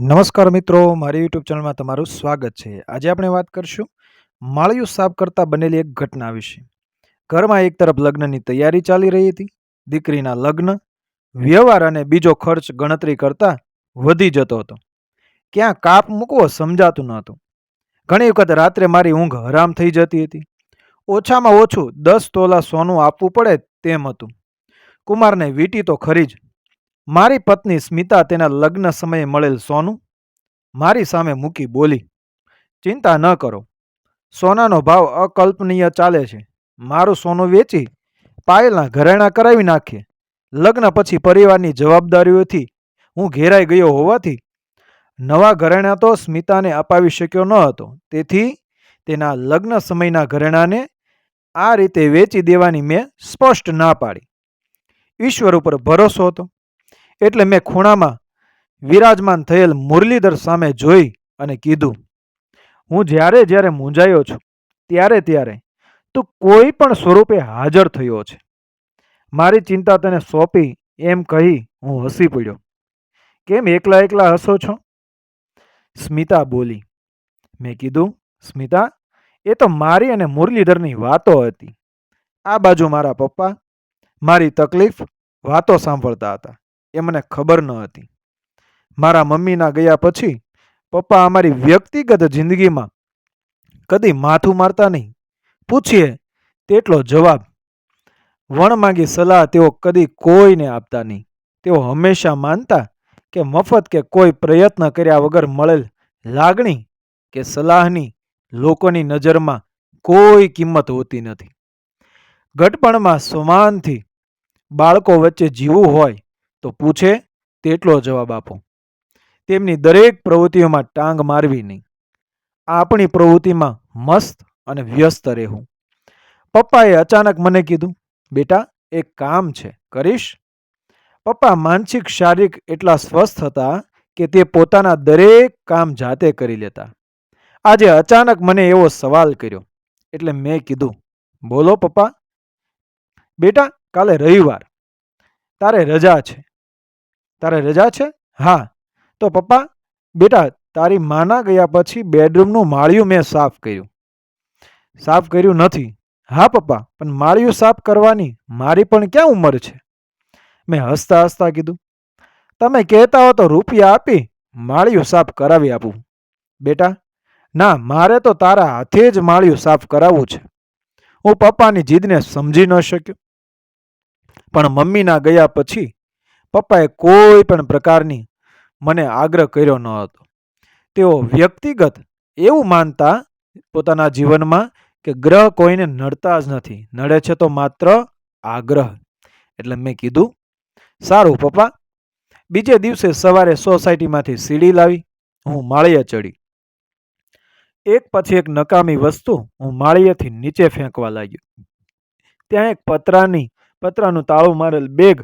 નમસ્કાર મિત્રો, મારી યુટ્યુબ ચેનલમાં તમારું સ્વાગત છે. આજે આપણે વાત કરશું માળિયું સાફ કરતાં બનેલી એક ઘટના વિશે. ઘરમાં એક તરફ લગ્નની તૈયારી ચાલી રહી હતી, દીકરીના લગ્ન, વ્યવહાર અને બીજો ખર્ચ ગણતરી કરતાં વધી જતો હતો. ક્યાં કાપ મૂકવો સમજાતું ન હતું. ઘણી વખત રાત્રે મારી ઊંઘ હરામ થઈ જતી હતી. ઓછામાં ઓછું દસ તોલા સોનું આપવું પડે તેમ હતું. કુમારને વીંટી તો ખરી જ મારી પત્ની સ્મિતા તેના લગ્ન સમયે મળેલ સોનું, મારી સામે મૂકી બોલી, ચિંતા ન કરો. સોનાનો ભાવ અકલ્પનીય ચાલે છે. મારું સોનું વેચી પાયલના ઘરેણાં કરાવી નાખીએ. લગ્ન પછી પરિવારની જવાબદારીઓથી હું ઘેરાઈ ગયો હોવાથી નવા ઘરેણાં તો સ્મિતાને અપાવી શક્યો ન હતો. તેથી તેના લગ્ન સમયના ઘરેણાંને આ રીતે વેચી દેવાની મેં સ્પષ્ટ ના પાડી. ઈશ્વર ઉપર ભરોસો હતો. એટલે મેં ખૂણામાં વિરાજમાન થયેલ મુરલીધર સામે જોઈ અને કીધું, હું જ્યારે જ્યારે મૂંઝાયો છું, ત્યારે ત્યારે તું કોઈ પણ સ્વરૂપે હાજર થયો છે. મારી ચિંતા તને સોંપી એમ કહી હું હસી પડ્યો. કેમ એકલા એકલા હસો છો? સ્મિતા બોલી. મેં કીધું, સ્મિતા, એ તો મારી અને મુરલીધરની વાતો હતી. આ બાજુ મારા પપ્પા મારી તકલીફ વાતો સાંભળતા હતા. એ મને ખબર ન હતી. મારા મમ્મીના ગયા પછી પપ્પા અમારી વ્યક્તિગત જિંદગીમાં કદી માથું મારતા નહીં. પૂછીએ તેટલો જવાબ. વણ માંગી સલાહ તેઓ કદી કોઈને આપતા નહીં. તેઓ હંમેશા માનતા કે મફત કે કોઈ પ્રયત્ન કર્યા વગર મળેલ લાગણી કે સલાહની લોકોની નજરમાં કોઈ કિંમત હોતી નથી. ઘટપણમાં સમાનથી બાળકો વચ્ચે જીવવું હોય તો પૂછે, તેટલો જવાબ આપો. તેમની દરેક પ્રવૃત્તિઓમાં ટાંગ મારવી નહીં. આપણી પ્રવૃત્તિમાં મસ્ત અને વ્યસ્ત રહેવું. પપ્પાએ અચાનક મને કીધું, બેટા, એક કામ છે, કરીશ? પપ્પા માનસિક શારીરિક એટલા સ્વસ્થ હતા કે તે પોતાના દરેક કામ જાતે કરી લેતા. આજે અચાનક મને એવો સવાલ કર્યો, એટલે મેં કીધું, બોલો પપ્પા. બેટા, કાલે રવિવાર. તારે રજા છે. તારે રજા છે? હા. તો પપ્પા, બેટા, તારી માના ગયા પછી બેડરૂમનું માળિયું મેં સાફ કર્યું. સાફ કર્યું નથી. હા પપ્પા, પણ માળિયું સાફ કરવાની મારી પણ ક્યાં ઉંમર છે? મેં હસતા હસતા કીધું. તમે કહેતા હો તો રૂપિયા આપી માળિયું સાફ કરાવી આપું. બેટા, ના, મારે તો તારા હાથે જ માળિયું સાફ કરાવવું છે. હું પપ્પાની જીદને સમજી ન શક્યો. પણ મમ્મીના ગયા પછી પપ્પાએ કોઈ પણ પ્રકારની મને આગ્રહ કર્યો ન હતો. તેઓ વ્યક્તિગત એવું માનતા પોતાના જીવનમાં કે ગ્રહ કોઈને નડતા જ નથી. નડે છે તો માત્ર આગ્રહ. એટલે મેં કીધું, સારું પપ્પા, બીજે દિવસે સવારે સોસાયટીમાંથી સીડી લાવી, હું માળીએ ચડી. એક પછી એક નકામી વસ્તુ હું માળીએથી નીચે ફેંકવા લાગ્યો. ત્યાં એક પતરાની, પતરાનું તાળું મારેલ બેગ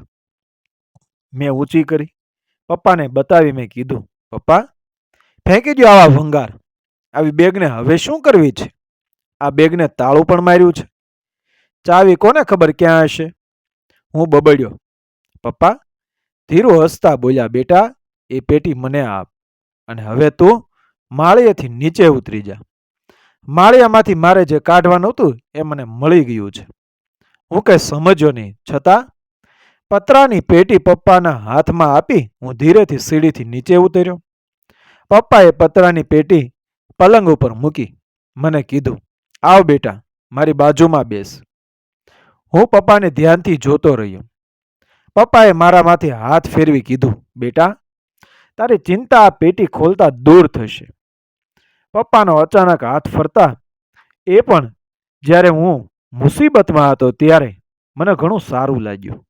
મેં ઊંચી કરી. પપ્પાને બતાવી મેં કીધું, પપ્પા, ફેંકી દો આવા ભંગાર. આવી બેગને હવે શું કરવી છે? આ બેગને તાળું પણ માર્યું છે. ચાવી કોને ખબર ક્યાં હશે? હું બબડ્યો. પપ્પા, ધીરુ હસતા બોલ્યા, બેટા, એ પેટી મને આપ. અને હવે તું માળિયેથી નીચે ઉતરી જા. માળિયામાંથી મારે જે કાઢવાનું હતું એ મને મળી ગયું છે. હું કંઈ સમજ્યો નહીં. છતાં પતરાની પેટી પપ્પાના હાથમાં આપી હું ધીરેથી સીડીથી નીચે ઉતર્યો. પપ્પાએ પતરાની પેટી પલંગ ઉપર મૂકી. મને કીધું, આવ બેટા, મારી બાજુમાં બેસ. હું પપ્પાને ધ્યાનથી જોતો રહ્યો. પપ્પાએ મારામાંથી હાથ ફેરવી કીધું, બેટા, તારી ચિંતા આ પેટી ખોલતા દૂર થશે. પપ્પાનો અચાનક હાથ ફરતા એ પણ જ્યારે હું મુસીબતમાં હતો ત્યારે મને ઘણું સારું લાગ્યું.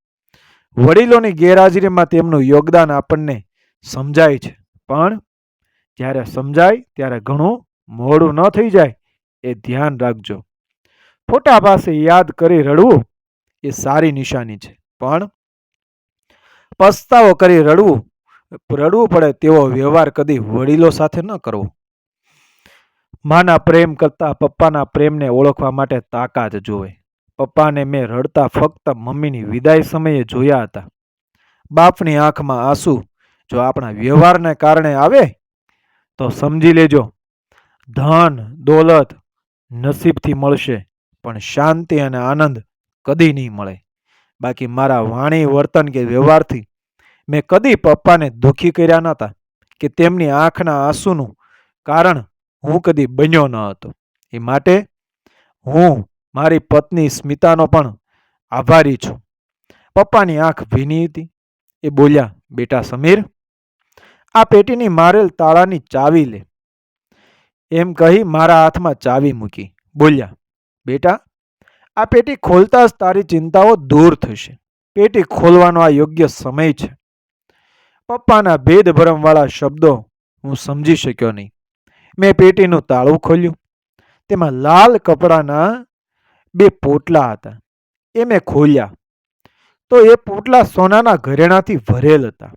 વડીલોની ગેરહાજરીમાં તેમનું યોગદાન આપણને સમજાય છે. પણ જ્યારે સમજાય, ત્યારે ઘણું મોડું ન થઈ જાય એ ધ્યાન રાખજો. ખોટા પાસે યાદ કરી રડવું એ સારી નિશાની છે. પણ પસ્તાવો કરી રડવું રડવું પડે તેવો વ્યવહાર કદી વડીલો સાથે ન કરવો. માના પ્રેમ કરતા પપ્પાના પ્રેમને ઓળખવા માટે તાકાત જોવે. પપ્પાને મેં રડતા ફક્ત મમ્મીની વિદાય સમયે જોયા હતા. બાપની આંખમાં આંસુ જો આપણા વ્યવહારને કારણે આવે, તો સમજી લેજો, ધન, દોલત નસીબથી મળશે, પણ શાંતિ અને આનંદ કદી નહીં મળે. બાકી મારા વાણી, વર્તન કે વ્યવહારથી મેં કદી પપ્પાને દુઃખી કર્યા નહોતા કે તેમની આંખના આંસુનું કારણ હું કદી બન્યો ન હતો. એ માટે હું મારી પત્ની સ્મિતાનો પણ આભારી છું. પપ્પાની આંખ ભીની હતી. એ બોલ્યા, બેટા સમીર, આ પેટીની મારેલ તાળાની ચાવી લે. એમ કહી મારા હાથમાં ચાવી મૂકી. બોલ્યા, બેટા, આ પેટી ખોલતા જ તારી ચિંતાઓ દૂર થશે. પેટી ખોલવાનો આ યોગ્ય સમય છે. પપ્પાના ભેદભરમવાળા શબ્દો હું સમજી શક્યો નહીં. મેં પેટીનું તાળું ખોલ્યું. તેમાં લાલ કપડાના બે પોટલા હતા. એ મેં ખોલ્યા. તો એ પોટલા સોનાના ઘરેણાથી ભરેલ હતા.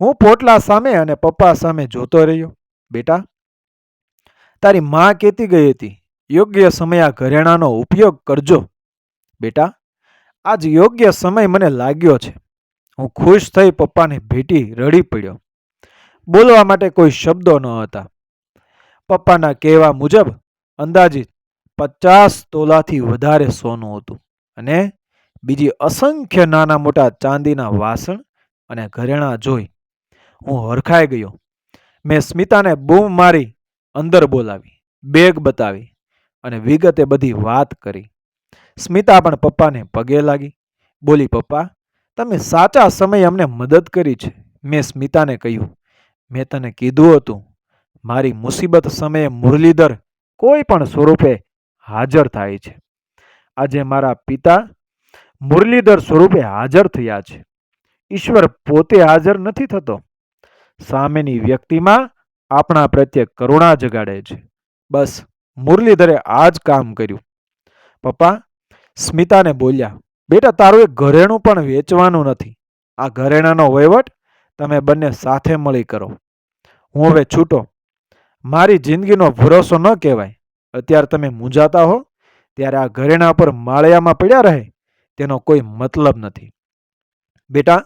હું પોટલા સામે અને પપ્પા સામે જોતો રહ્યો. બેટા, તારી માં કહેતી ગઈ હતી, યોગ્ય સમય આ ઘરેણાનો ઉપયોગ કરજો. બેટા, આજ યોગ્ય સમય મને લાગ્યો છે. હું ખુશ થઈ પપ્પાને ભેટી રડી પડ્યો. બોલવા માટે કોઈ શબ્દો ન હતા. પપ્પાના કહેવા મુજબ અંદાજિત પચાસ તોલાથી વધારે સોનું હતું. અને બીજી અસંખ્ય નાના મોટા ચાંદીના વાસણ અને ઘરેણાં જોઈ હું હરખાઈ ગયો. મેં સ્મિતાને બૂમ મારી અંદર બોલાવી, બેગ બતાવી અને વિગતે બધી વાત કરી. સ્મિતા પણ પપ્પાને પગે લાગી. બોલી, પપ્પા, તમે સાચા સમયે અમને મદદ કરી છે. મેં સ્મિતાને કહ્યું, મેં તને કીધું હતું, મારી મુસીબત સમયે મુરલીધર કોઈ પણ સ્વરૂપે હાજર થાય છે. આજે મારા પિતા મુરલીધર સ્વરૂપે હાજર થયા છે. ઈશ્વર પોતે હાજર નથી થતો. સામેની વ્યક્તિમાં આપણા પ્રત્યે કરુણા જગાડે છે. બસ, મુરલીધરે આ જ કામ કર્યું. પપ્પા, સ્મિતાને બોલ્યા, બેટા, તારું એક ઘરેણું પણ વેચવાનું નથી. આ ઘરેણાનો વહીવટ તમે બંને સાથે મળી કરો. હું હવે છૂટો. મારી જિંદગીનો ભરોસો ન કહેવાય. અત્યારે તમે મૂંઝાતા હો, ત્યારે આ ઘરેણા પર માળિયામાં પડ્યા રહે, તેનો કોઈ મતલબ નથી. બેટા,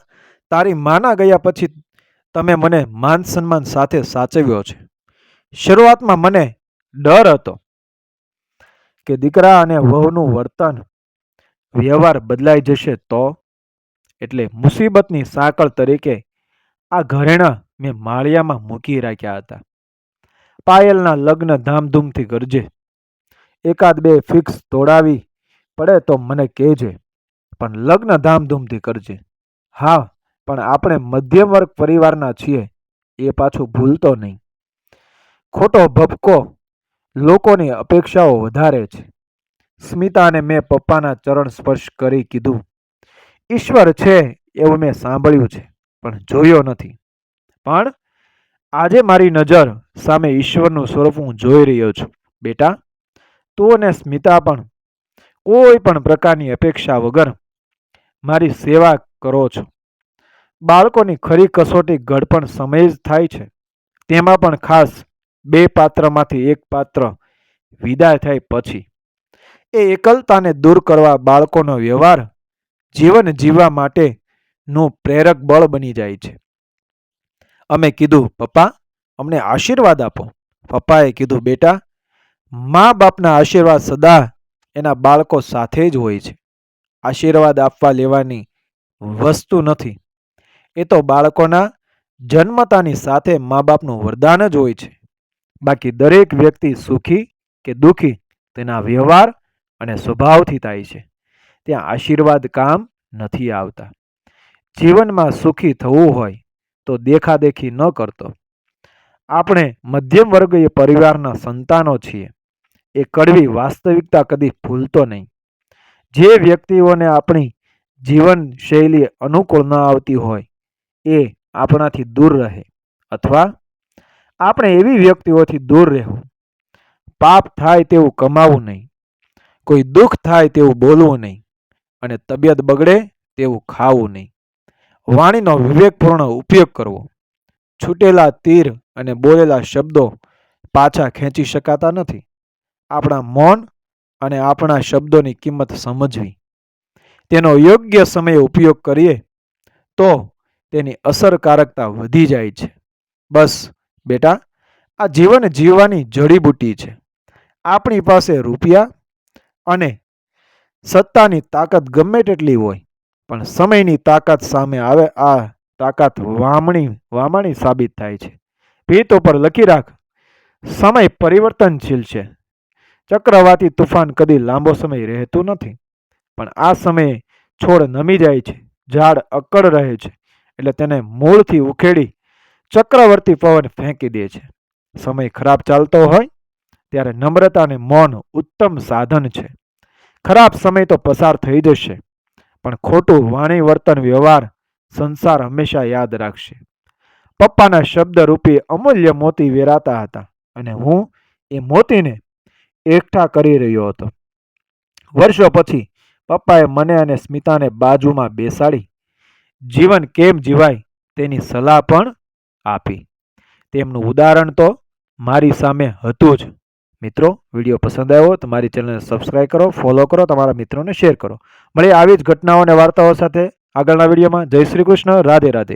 તારી માના ગયા પછી તમે મને માન સન્માન સાથે સાચવ્યો છે. શરૂઆતમાં મને ડર હતો કે દીકરા અને વહુનું વર્તન વ્યવહાર બદલાઈ જશે તો? એટલે મુસીબતની સાંકળ તરીકે આ ઘરેણા મેં માળિયામાં મૂકી રાખ્યા હતા. પાયલના લગ્ન ધામધૂમથી કરજે એકાદ બે ફિક્સ તોડાવી પડે તો મને કહેજે, પણ લગ્ન ધામધૂમથી કરજે. હા, પણ આપણે મધ્યમ વર્ગ પરિવારના છીએ, એ પાછું ભૂલતો નહીં. ખોટો ભપકો લોકોની અપેક્ષાઓ વધારે છે. સ્મિતાને મેં પપ્પાના ચરણ સ્પર્શ કરી કીધું, ઈશ્વર છે એવું મેં સાંભળ્યું છે, પણ જોયો નથી. પણ આજે મારી નજર સામે ઈશ્વરનું સ્વરૂપ હું જોઈ રહ્યો છું. બેટા તું ને સ્મિતા પણ કોઈ પણ પ્રકારની અપેક્ષા વગર મારી સેવા કરો છો. બાળકોની ખરી કસોટી ગડપણ સમય જ થાય છે. તેમાં પણ ખાસ બે પાત્રમાંથી એક પાત્ર વિદાય થાય પછી. એ એકલતાને દૂર કરવા બાળકોનો વ્યવહાર જીવન જીવવા માટેનું પ્રેરક બળ બની જાય છે. અમે કીધું, પપ્પા, અમને આશીર્વાદ આપો. પપ્પાએ કીધું, બેટા મા બાપના આશીર્વાદ સદા એના બાળકો સાથે જ હોય છે. આશીર્વાદ આપવા લેવાની વસ્તુ નથી. એ તો બાળકોના જન્મતાની સાથે મા બાપનું વરદાન જ હોય છે. બાકી દરેક વ્યક્તિ સુખી કે દુઃખી તેના વ્યવહાર અને સ્વભાવથી થાય છે. ત્યાં આશીર્વાદ કામ નથી આવતા. જીવનમાં સુખી થવું હોય તો દેખાદેખી ન કરતો. આપણે મધ્યમ વર્ગીય પરિવારના સંતાનો છીએ. એ કડવી વાસ્તવિકતા કદી ભૂલતો નહીં. જે વ્યક્તિઓને આપણી જીવનશૈલી અનુકૂળ ન આવતી હોય, એ આપણાથી દૂર રહે. અથવા આપણે એવી વ્યક્તિઓથી દૂર રહેવું. પાપ થાય તેવું કમાવું નહીં. કોઈ દુઃખ થાય તેવું બોલવું નહીં. અને તબિયત બગડે તેવું ખાવું નહીં. વાણીનો વિવેકપૂર્ણ ઉપયોગ કરવો. છૂટેલા તીર અને બોલેલા શબ્દો પાછા ખેંચી શકાતા નથી. આપણા મૌન અને આપણા શબ્દોની કિંમત સમજવી. તેનો યોગ્ય સમયે ઉપયોગ કરીએ તો તેની અસરકારકતા વધી જાય છે. બસ, બેટા, આ જીવન જીવવાની જડીબુટ્ટી છે. આપણી પાસે રૂપિયા અને સત્તાની તાકાત ગમે તેટલી હોય, પણ સમયની તાકાત સામે આવે આ તાકાત વામણી વામણી સાબિત થાય છે. ભીત ઉપર લખી રાખ. સમય પરિવર્તનશીલ છે. ચક્રવાતી તુફાન કદી લાંબો સમય રહેતું નથી. પણ આ સમયે છોડ નમી જાય છે, ઝાડ અકળ રહે છે, એટલે તેને મૂળથી ઉખેડી ચક્રવર્તી પવન ફેંકી દે છે. સમય ખરાબ ચાલતો હોય ત્યારે નમ્રતા અને મૌન ઉત્તમ સાધન છે. ખરાબ સમય તો પસાર થઈ જશે, પણ ખોટું વાણી, વર્તન, વ્યવહાર, સંસાર હંમેશા યાદ રાખશે. પપ્પાના શબ્દ રૂપી અમૂલ્ય મોતી વેરાતા હતા અને હું એ મોતીને એકઠા કરી રહ્યો હતો. વર્ષો પછી પપ્પાએ મને અને સ્મિતાને બાજુમાં બેસાડી, જીવન કેમ જીવાય તેની સલાહ પણ આપી. તેમનું ઉદાહરણ તો મારી સામે હતું જ. મિત્રો, વીડિયો પસંદ આવ્યો તમારી ચેનલને સબસ્ક્રાઈબ કરો ફોલો કરો, તમારા મિત્રોને શેર કરો. મળીએ આવી જ ઘટનાઓ અને વાર્તાઓ સાથે આગળના વિડીયોમાં. જય શ્રી કૃષ્ણ. રાધે રાધે.